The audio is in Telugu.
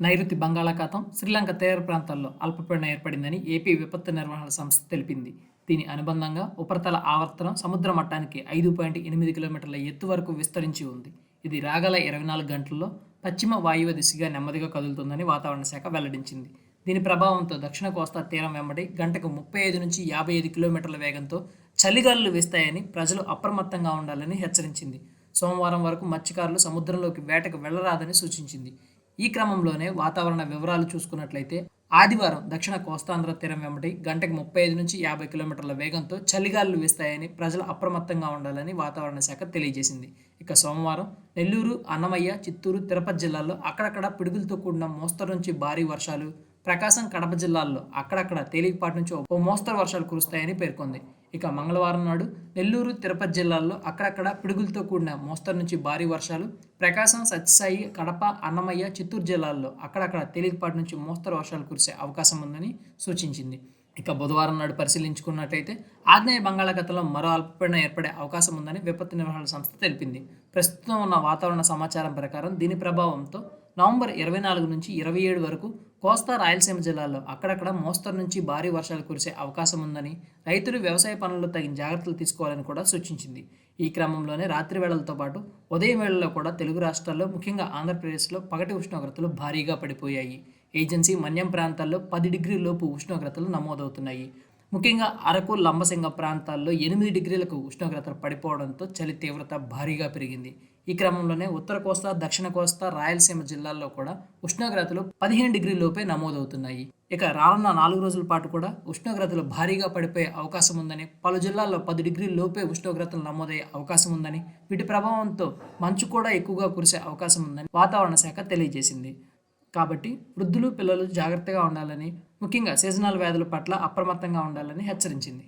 నైరుతి బంగాళాఖాతం శ్రీలంక తీర ప్రాంతాల్లో అల్పపీడనం ఏర్పడిందని ఏపీ విపత్తు నిర్వహణ సంస్థ తెలిపింది. దీని అనుబంధంగా ఉపరితల ఆవర్తనం సముద్ర మట్టానికి ఐదు పాయింట్ ఎనిమిది కిలోమీటర్ల ఎత్తు వరకు విస్తరించి ఉంది. ఇది రాగల ఇరవై నాలుగు గంటల్లో పశ్చిమ వాయువ్య దిశగా నెమ్మదిగా కదులుతుందని వాతావరణ శాఖ వెల్లడించింది. దీని ప్రభావంతో దక్షిణ కోస్తా తీరం వెంబడి గంటకు ముప్పై ఐదు నుంచి యాభై ఐదు కిలోమీటర్ల వేగంతో చలిగాలులు వేస్తాయని ప్రజలు అప్రమత్తంగా ఉండాలని హెచ్చరించింది. సోమవారం వరకు మత్స్యకారులు సముద్రంలోకి వేటకు వెళ్ళరాదని సూచించింది. ఈ క్రమంలోనే వాతావరణ వివరాలు చూసుకున్నట్లయితే ఆదివారం దక్షిణ కోస్తాంధ్ర తీరం వెంబడి గంటకు ముప్పై ఐదు నుంచి యాభై కిలోమీటర్ల వేగంతో చలిగాలులు వీస్తాయని ప్రజలు అప్రమత్తంగా ఉండాలని వాతావరణ శాఖ తెలియజేసింది. ఇక సోమవారం నెల్లూరు అన్నమయ్య చిత్తూరు తిరుపతి జిల్లాల్లో అక్కడక్కడ పిడుగులతో కూడిన మోస్తరు నుంచి భారీ వర్షాలు ప్రకాశం కడప జిల్లాల్లో అక్కడక్కడ తేలికపాటి నుంచి ఓ మోస్తరు వర్షాలు కురుస్తాయని పేర్కొంది. ఇక మంగళవారం నాడు నెల్లూరు తిరుపతి జిల్లాల్లో అక్కడక్కడ పిడుగులతో కూడిన మోస్తరు నుంచి భారీ వర్షాలు ప్రకాశం సత్యసాయి కడప అన్నమయ్య చిత్తూరు జిల్లాల్లో అక్కడక్కడ తేలికపాటి నుంచి మోస్తరు వర్షాలు కురిసే అవకాశం ఉందని సూచించింది. ఇక బుధవారం నాడు పరిశీలించుకున్నట్టయితే ఆగ్నేయ బంగాళాఖాతంలో మరో అల్పపీడనం ఏర్పడే అవకాశం ఉందని విపత్తు నిర్వహణ సంస్థ తెలిపింది. ప్రస్తుతం ఉన్న వాతావరణ సమాచారం ప్రకారం దీని ప్రభావంతో నవంబర్ ఇరవై నాలుగు నుంచి ఇరవై ఏడు వరకు కోస్తా రాయలసీమ జిల్లాల్లో అక్కడక్కడ మోస్తరు నుంచి భారీ వర్షాలు కురిసే అవకాశం ఉందని రైతులు వ్యవసాయ పనుల్లో తగిన జాగ్రత్తలు తీసుకోవాలని కూడా సూచించింది. ఈ క్రమంలోనే రాత్రి వేళలతో పాటు ఉదయం వేళల్లో కూడా తెలుగు రాష్ట్రాల్లో ముఖ్యంగా ఆంధ్రప్రదేశ్లో పగటి ఉష్ణోగ్రతలు భారీగా పడిపోయాయి. ఏజెన్సీ మన్యం ప్రాంతాల్లో పది డిగ్రీ లోపు ఉష్ణోగ్రతలు నమోదవుతున్నాయి. ముఖ్యంగా అరకు లంబసింగ ప్రాంతాల్లో ఎనిమిది డిగ్రీలకు ఉష్ణోగ్రతలు పడిపోవడంతో చలి తీవ్రత భారీగా పెరిగింది. ఈ క్రమంలోనే ఉత్తర కోస్తా దక్షిణ కోస్తా రాయలసీమ జిల్లాల్లో కూడా ఉష్ణోగ్రతలు పదిహేను డిగ్రీ లోపే నమోదవుతున్నాయి. ఇక రానున్న నాలుగు రోజుల పాటు కూడా ఉష్ణోగ్రతలు భారీగా పడిపోయే అవకాశం ఉందని పలు జిల్లాల్లో పది డిగ్రీల లోపే ఉష్ణోగ్రతలు నమోదయ్యే అవకాశం ఉందని వీటి ప్రభావంతో మంచు కూడా ఎక్కువగా కురిసే అవకాశం ఉందని వాతావరణ శాఖ తెలియజేసింది. కాబట్టి వృద్ధులు పిల్లలు జాగ్రత్తగా ఉండాలని ముఖ్యంగా సీజనల్ వ్యాధుల పట్ల అప్రమత్తంగా ఉండాలని హెచ్చరించింది.